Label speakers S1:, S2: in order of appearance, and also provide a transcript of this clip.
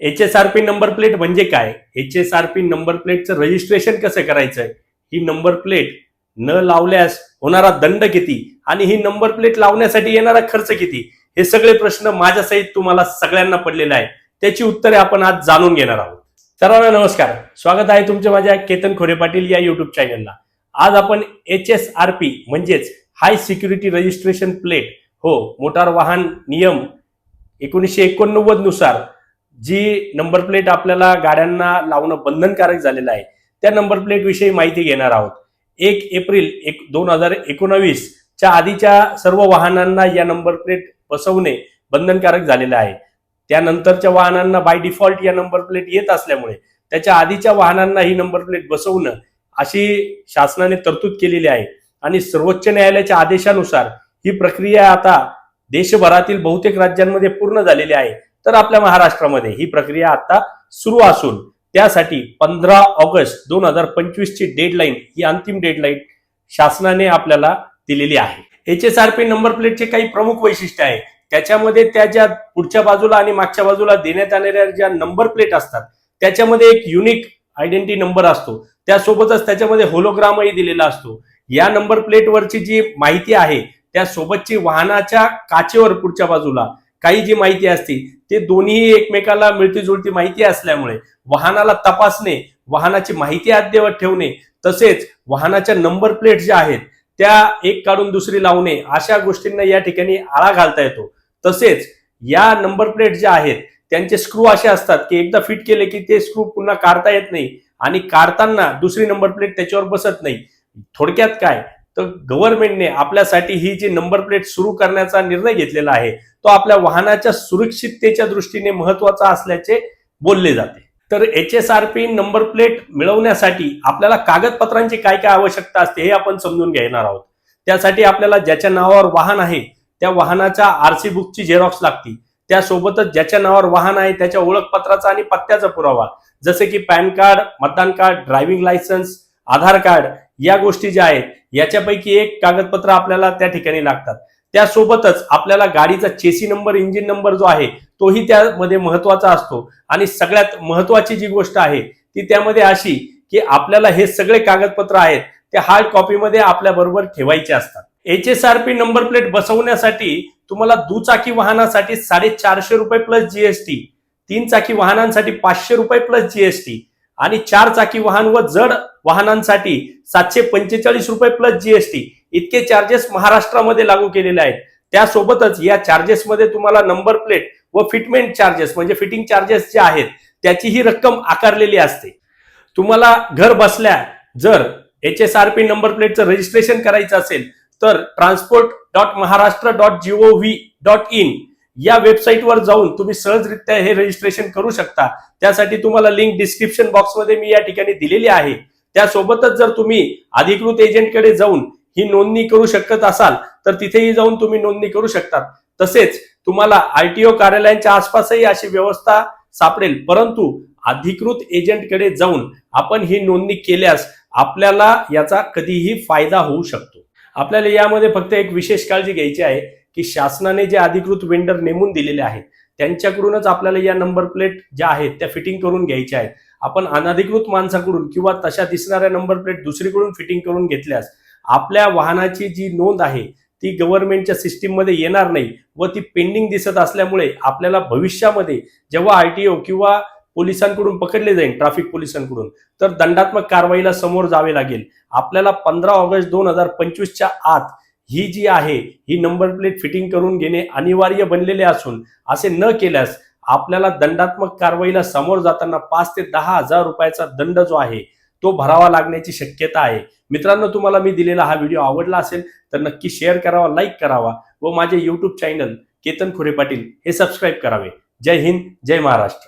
S1: H S R P number plate म्हणजे काय? H S R P number प्लेटचं registration कसं करायचं ही नंबर प्लेट न लावल्यास होणारा दंड किती? आणि ही नंबर प्लेट लावण्यासाठी येणारा खर्च किती? हे सगळे प्रश्न माझ्यासहित तुम्हाला सगळ्यांना पडलेले आहे त्याची उत्तरे आपण आज जाणून घेणार आहोत. सर्वांना नमस्कार. स्वागत आहे तुमच्या माझ्या केतन खोरे पाटील या युट्यूब चॅनलला आज आपण एच एस आर पी म्हणजेच हाय सिक्युरिटी रजिस्ट्रेशन प्लेट हो मोटार वाहन नियम एकोणीसशे एकोणनव्वदनुसार जी नंबर प्लेट आपल्याला गाड्यांना लावणं बंधनकारक झालेलं आहे त्या नंबर प्लेट विषयी माहिती घेणार आहोत. एक एप्रिल एक दोन हजार एकोणावीस च्या आधीच्या सर्व वाहनांना या नंबर प्लेट बसवणे बंधनकारक झालेलं आहे. त्यानंतरच्या वाहनांना बाय डिफॉल्ट या नंबर प्लेट येत असल्यामुळे त्याच्या आधीच्या वाहनांना ही नंबर प्लेट बसवणं अशी शासनाने तरतूद केलेली आहे. आणि सर्वोच्च न्यायालयाच्या आदेशानुसार ही प्रक्रिया आता देशभरातील बहुतेक राज्यांमध्ये पूर्ण झालेली आहे. तर आपल्या महाराष्ट्रामध्ये ही प्रक्रिया आता सुरू असून त्यासाठी पंधरा ऑगस्ट दोन हजार पंचवीसची डेडलाईन ही अंतिम डेडलाईन शासनाने आपल्याला दिलेली आहे. H S R P number प्लेटचे काही प्रमुख वैशिष्ट्य आहे. त्याच्यामध्ये त्या ज्या पुढच्या बाजूला आणि मागच्या बाजूला देण्यात आलेल्या ज्या नंबर प्लेट असतात त्याच्यामध्ये एक युनिक आयडेंटिटी नंबर असतो. त्यासोबतच त्याच्यामध्ये होलोग्रामही दिलेला असतो. या नंबर प्लेटवरची जी माहिती आहे त्यासोबतची वाहनाच्या काचेवर पुढच्या बाजूला काही जी माहिती असते ते दोन्ही एकमेकाला मिळती जुळती माहिती असल्यामुळे वाहनाला तपासणे वाहनाची माहिती अद्ययावत ठेवणे तसेच वाहनाच्या नंबर प्लेट ज्या आहेत त्या एक काढून दुसरी लावणे अशा गोष्टींना या ठिकाणी आळा घालता येतो. तसेच या नंबर प्लेट ज्या आहेत त्यांचे स्क्रू असे असतात की एकदा फिट केले की ते स्क्रू पुन्हा काढता येत नाही आणि काढताना दुसरी नंबर प्लेट त्याच्यावर बसत नाही. थोडक्यात काय? तर गव्हर्नमेंटने आपल्यासाठी ही जी नंबर प्लेट सुरू करण्याचा निर्णय घेतलेला आहे तो आपल्या वाहनाच्या सुरक्षिततेच्या दृष्टीने महत्त्वाचा असल्याचे बोलले जाते. तर H S R P number plate मिळवण्यासाठी आपल्याला कागदपत्रांची काय काय आवश्यकता असते हे आपण समजून घेणार आहोत. त्यासाठी आपल्याला ज्याच्या नावावर वाहन आहे त्या वाहनाच्या आरसी बुकची झेरॉक्स लागते त्यासोबतच ज्याच्या नावावर वाहन आहे त्याच्या ओळखपत्राचा आणि पत्त्याचा पुरावा. जसे की पॅन कार्ड मतदान card driving licence Aadhaar card या गोष्टी ज्या आहेत याच्यापैकी एक कागदपत्र आपल्याला त्या ठिकाणी लागतात. त्यासोबतच आपल्याला गाडीचा चेसी नंबर इंजिन नंबर जो आहे तोही त्यामध्ये महत्त्वाचा असतो. आणि सगळ्यात महत्वाची जी गोष्ट आहे ती त्यामध्ये अशी की आपल्याला हे सगळे कागदपत्र आहेत ते हार्ड कॉपीमध्ये आपल्या बरोबर ठेवायचे असतात. H S R P number plate बसवण्यासाठी तुम्हाला दुचाकी वाहनासाठी साडेचारशे रुपये प्लस जीएसटी तीन चाकी वाहनांसाठी पाचशे रुपये प्लस जीएसटी आणि चार चाकी वाहन व जड वाहनांसाठी सातशे पंचेचाळीस रुपये प्लस जीएसटी इतके चार्जेस महाराष्ट्रामध्ये लागू केलेले आहेत. त्यासोबतच या चार्जेसमध्ये तुम्हाला नंबर प्लेट व फिटमेंट चार्जेस म्हणजे फिटिंग चार्जेस जे आहेत त्याची ही रक्कम आकारलेली असते. तुम्हाला घर बसल्या जर H S R P number प्लेटचं registration करायचं असेल तर transport dot Maharashtra dot G O V dot in या वेबसाईटवर जाऊन तुम्ही सहजरित्या हे रजिस्ट्रेशन करू शकता. त्यासाठी तुम्हाला लिंक डिस्क्रिप्शन बॉक्समध्ये मी या ठिकाणी दिलेली आहे. त्यासोबतच जर तुम्ही अधिकृत एजंटकडे जाऊन ही नोंदणी करू शकत असाल तर तिथेही जाऊन तुम्ही नोंदणी करू शकतात. तसेच तुम्हाला आरटीओ कार्यालयांच्या आसपासही अशी व्यवस्था सापडेल परंतु अधिकृत एजंटकडे जाऊन आपण ही नोंदणी केल्यास आपल्याला याचा कधीही फायदा होऊ शकतो. आपल्याला यामध्ये फक्त एक विशेष काळजी घ्यायची आहे की शासनाने जे अधिकृत वेंडर नेमून दिलेले आहेत त्यांच्याकडूनच आपल्याला या नंबर प्लेट ज्या आहेत त्या फिटिंग करून घ्यायच्या आहेत. आपण अनधिकृत माणसाकडून किंवा तशा दिसणाऱ्या नंबर प्लेट दुसरीकडून फिटिंग करून घेतल्यास आपल्या वाहनाची जी नोंद आहे ती गव्हर्नमेंटच्या सिस्टीममध्ये येणार नाही व ती पेंडिंग दिसत असल्यामुळे आपल्याला भविष्यामध्ये जेव्हा आय टी ओ किंवा पोलिसांकडून पकडले जाईल ट्रॅफिक पोलिसांकडून तर दंडात्मक कारवाईला समोर जावे लागेल. आपल्याला पंधरा ऑगस्ट दोन हजार पंचवीसच्या आत ही जी आहे ही नंबर प्लेट फिटिंग करून घेणे अनिवार्य बनलेले असून असे न केल्यास आपल्याला दंडात्मक कारवाईला समोर जाताना पाच ते दहा हजार रुपयाचा दंड जो आहे तो भरावा लागण्याची शक्यता आहे. मित्रांनो तुम्हाला मी दिलेला हा व्हिडिओ आवडला असेल तर नक्की शेअर करावा लाईक करावा व माझे युट्यूब चॅनल केतन खुरे पाटील हे सबस्क्राईब करावे. जय हिंद जय महाराष्ट्र.